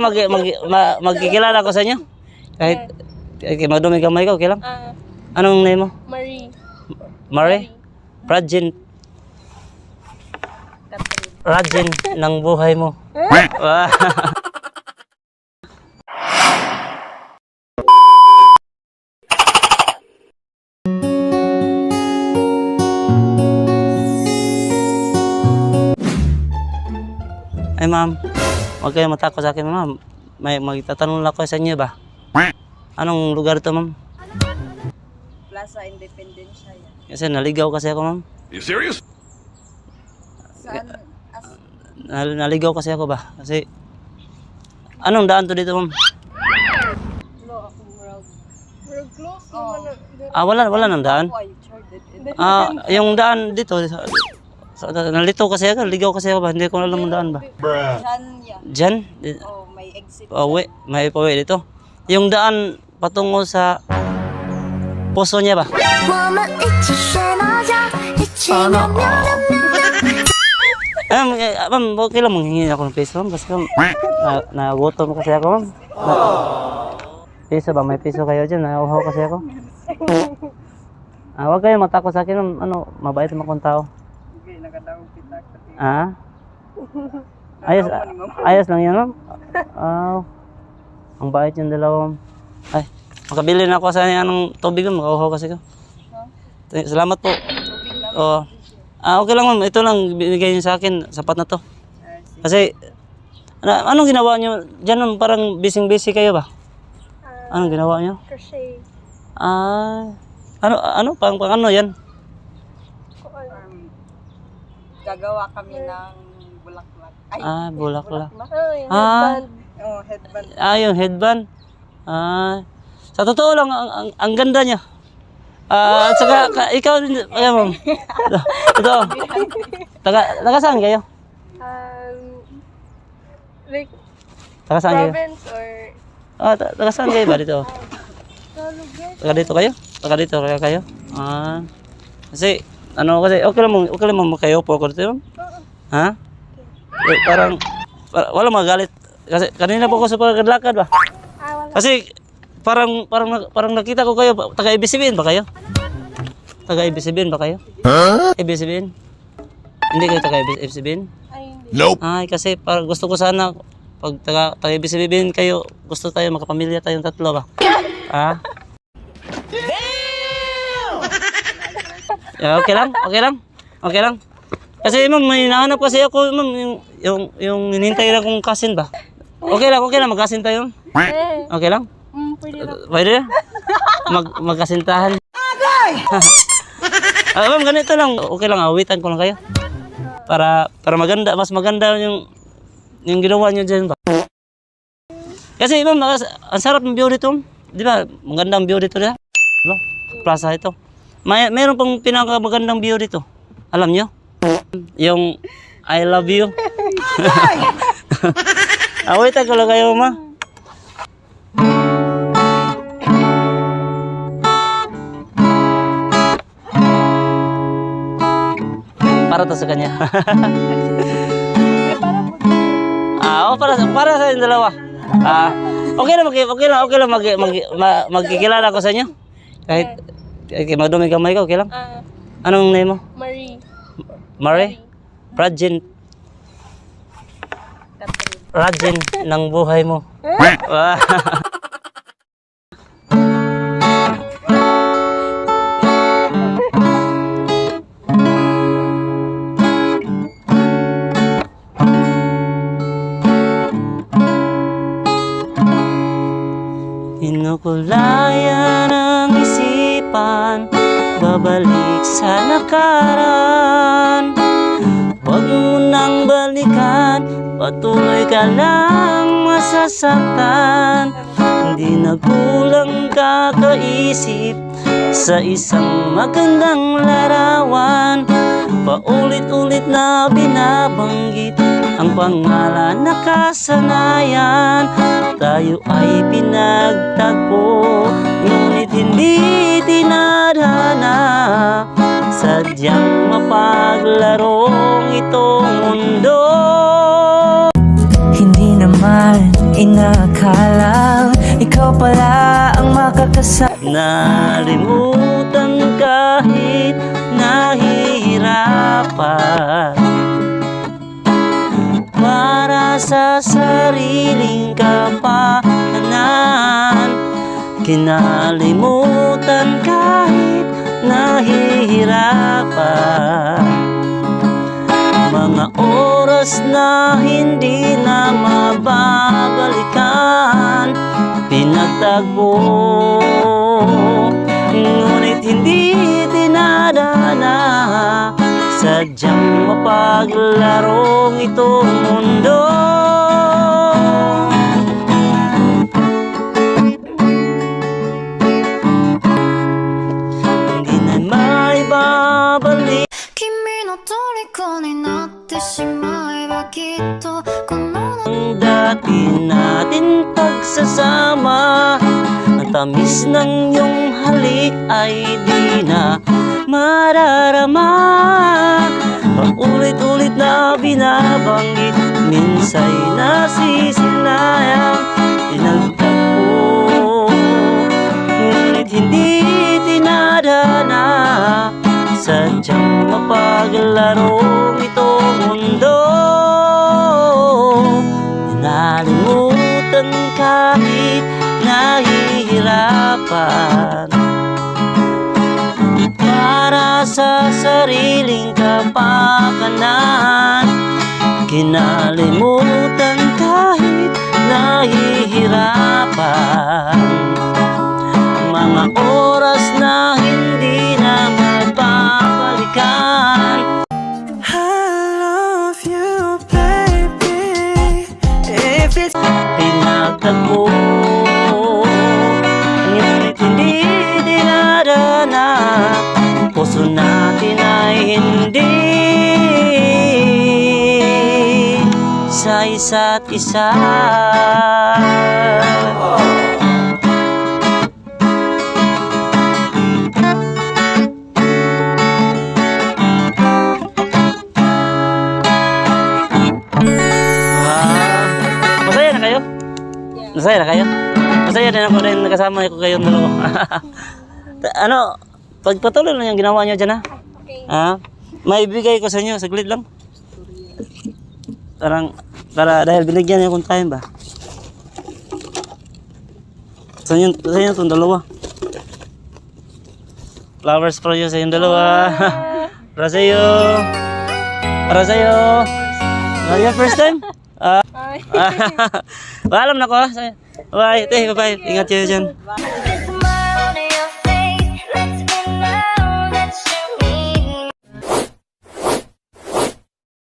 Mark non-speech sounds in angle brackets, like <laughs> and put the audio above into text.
Mag, mag, ma- magkikilala ko sa inyo. Kahit kahit madumi kamay ko, okay lang. Ah, Anong name mo? Marie. Mare? Rajin. Rajin ng buhay mo. <laughs> Ay ma'am, huwag kayo matakot sa akin ma'am. May magtatanong lang ako sa inyo ba? Anong lugar to ma'am? Plaza Independencia yan. Kasi naligaw kasi ako ma'am. You serious? Saan? As, Nal- naligaw kasi ako ba? Kasi anong daan to dito ma'am? no, ako murag. Murag close naman na. Ah, wala wala nang daan. Ah, yung daan dito. Nalito kasi ako, ligaw kasi ako ba? Hindi ko alam ang daan ba? Diyan, yeah. Diyan? Oh, may exit. Pauwi, may pauwi dito. Yung daan patungo sa puso niya ba? Ano? <laughs> Ma'am, eh, ah, ma'am, okay lang manghingi ako ng piso, ma'am, kasi ma'am, na, nagutom kasi ako, ma'am. Na, piso ba? May piso kayo dyan, nauhaw kasi ako. <laughs> Ah, uh, wag kayong matakot sa akin. Ano, mabait naman kong tao. Ah? <laughs> Ayos, ayos lang yan, ma'am. Ah, ang bait yung dalawa, ma'am. Ay, makabili na ako sa anong tubig, ma'am. Makauhaw kasi ko. Th- Salamat po. Oo. Ah, okay lang, ma'am. Ito lang binigay niyo sa akin. Sapat na to. Kasi, ano, anong ginawa niyo? Diyan, ma'am, parang busy-busy kayo ba? Anong ginawa niyo? Crochet. Ah, ano, ano, pang, pang ano yan? Um, gagawa kami ng bulaklak. Ay, Ah, bulaklak. Oh, yung Ah. headband. Oh, headband. Ah, yung headband. Ah, sa totoo lang, ang, ang, ang ganda niya. Ah, at saka, ka, ikaw din, kaya ma'am. <laughs> Ito, taga, taga saan kayo? Um, like Taga saan kayo? province or Ah, ta- taga saan kayo ba dito? lugar? Taga dito kayo? Taga dito kaya kayo? Ah, kasi, ano kasi, okay lang okay lang mo kayo po ako dito, ma'am? Ha? Eh, parang, para, wala magalit. Kasi, kanina po ako sa pagkadlakad ba? Kasi parang parang parang nakita ko kayo taga ibig ba kayo? Taga ibig ba kayo? Huh? Ibig Hindi kayo taga ibig Ay, hindi. Nope. Ay kasi parang gusto ko sana pag taga taga ibig kayo gusto tayo makapamilya tayong tatlo ba? Ah? Yeah, okay lang? Okay lang? Okay lang? Kasi ma'am, may hinahanap kasi ako, ma'am, yung, yung, yung hinintay na kong kasin ba? Okay lang, okay lang, magkasin tayo. Eh, Okay lang? mm, pwede na. Pwede? Mag, magkasintahan. ah, ma'am, ganito lang. Okay lang, awitan ko lang kayo. Para, para maganda, mas maganda yung, yung ginawa niyo dyan ba? Kasi ma'am, ang sarap ng view dito. Di ba? Maganda ang view dito na. Di ba? Plaza ito. May, meron pang pinakamagandang view dito. Alam niyo? Yung I love you. <laughs> Ko lang kayo, ma. Para to sa kanya. <laughs> ah, oh, para para sa inyong dalawa. Ah, okay lang, mag- okay lang, okay lang mag, mag, ma- magkikilala ko sa inyo. Kahit kahit madumi kamay ko, okay lang. Ah, Anong name mo? Marie. Mare? Rajin. Catherine. Rajin ng buhay mo. <laughs> Kinukulayan ang isipan Babalik sa lakaran Huwag mo balikan Patuloy ka lang masasaktan. Hindi na kulang kakaisip Sa isang magandang larawan. Paulit-ulit na binabanggit Ang pangalan na kasanayan. Tayo ay pinagtagpo hindi tinadhana Sadyang mapaglarong itong mundo. Hindi naman nakakalang ikaw pala ang makakasama Nalimutan kahit nahihirapan. Para sa sariling kapahanan Kinalimutan kahit nahihirapan. Mga oras na hindi na mababalikan Pinagtagpo. Ngunit hindi dinadana Sadyang mapaglarong itong mundo 虜になってしまえばきっとこの ang dati natin pagsasama Ang tamis ng iyong halik ay di na mararama Paulit-ulit na binabanggit Minsa'y nasisinayang Sadyang mapaglarong itong mundo. Nalimutan kahit nahihirapan. Para sa sariling kapakanan Kinalimutan isa't isa masaya na kayo? Masaya na kayo? Masaya din ako rin nakasama ko kayong dalawa. <laughs> Ano, pagpatuloy lang yung ginawa niyo dyan ha? Okay. Ha? May bigay ko sa inyo, saglit lang. Parang, para dahil binigyan niyo akong time ba? Sa inyo, sa inyo itong dalawa. Flowers for you sa inyong dalawa. para sa iyo. Para sa iyo. Ah, your first time? <laughs> Ah, Ay. <laughs> Paalam na ko ha. Bye. Bye. Bye. Ingat kayo dyan.